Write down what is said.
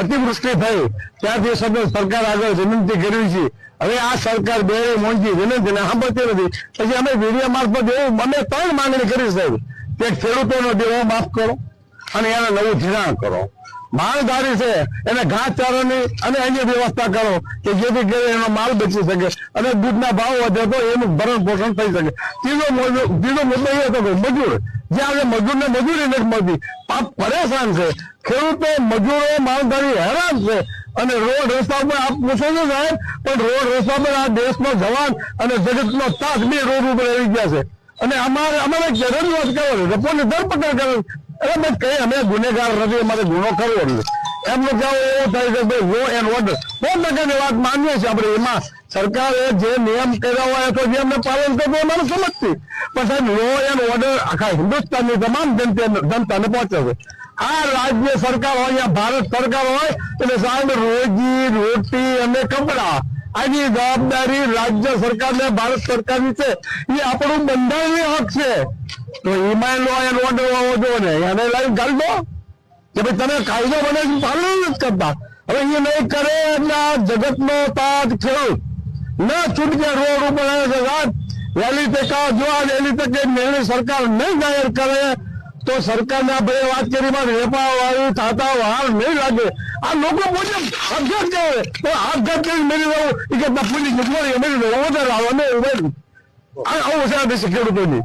અતિવૃષ્ટિ થઈ. ત્યારથી સતત સરકાર આગળ વિનંતી કરી છે. હવે આ સરકાર બે મોંઘી વિનંતી સાંભળતી નથી પછી અમે મીડિયા મારફત એવું અમે ત્રણ માંગણી કરી સાહેબ કે ખેડૂતોનો દેવો માફ કરો, અને એને નવું ધિરાણ કરો. માલધારી છે. એને ઘાસચારાની અને અન્ય વ્યવસ્થા કરો કે જેથી કરી એનો માલ બચી શકે અને દૂધના ભાવ વધે તો એનું ભરણ પોષણ થઈ શકે. ત્રીજો ત્રીજો મુદ્દો એ હતો કે મજૂર. જે આજે મજૂરને મજૂરી નથી મળતી. પાપ પરેશાન છે. ખેડૂતો મજૂરો માલધારી હેરાન છે. અને રોડ રસ્તા પણ આપ પૂછો છો સાહેબ, પણ રોડ રસ્તા પર આ દેશનો જવાન અને જગતનો તાજ બે રોડ ઉપર આવી ગયા છે. અને અમારે અમારે રજૂઆત કરો છે. લોકોની ધરપકડ કરે. એટલે મેં કઈ અમે ગુનેગાર નથી, અમારે ગુનો કરવો નથી. એમનું કહેવું એવું થાય છે ભાઈ વો એન્ડ ઓર્ડર બહુ ટકાની વાત માનીએ છીએ આપણે. એમાં સરકારે જે નિયમ કર્યા હોય અથવા જે અમને પાલન કરવું હોય મને સમજતી. પણ સાહેબ લો એન્ડ ઓર્ડર આખા હિન્દુસ્તાનની તમામ જનતા જનતાને પહોંચે છે. આ રાજ્ય સરકાર હોય યા ભારત સરકાર હોય, એટલે સાહેબ, રોજી, રોટી અને કપડા આની જવાબદારી રાજ્ય સરકાર ને ભારત સરકારની છે. એ આપણું બંધારણીય હક છે. તો એમાં લો હોવો જોઈએ ને એને લાઈન દો. કે ભાઈ તમે કાયદો બને પાલન નથી કરતા. હવે એ નહીં કરે એટલે આ જગતનો તાજ ખેડૂત ન છૂટકે રોડ ઉપર આવે છે. સાહેબ વહેલી તકે જો આ વહેલી તકે નિર્ણય સરકાર નહીં જાહેર કરે. તો સરકારને આ ભાઈ વાત કરી રેપા વાળી થાતા વાર નહીં લાગે. આ લોકો પોતે આપઘાત કરે. તો આપઘાત કરી મેળવી દઉં કે નથી મળી મેળવી દઉં વધારે આવે, અમે ઉભેલું આવું છે આપણે ખેડૂતોની.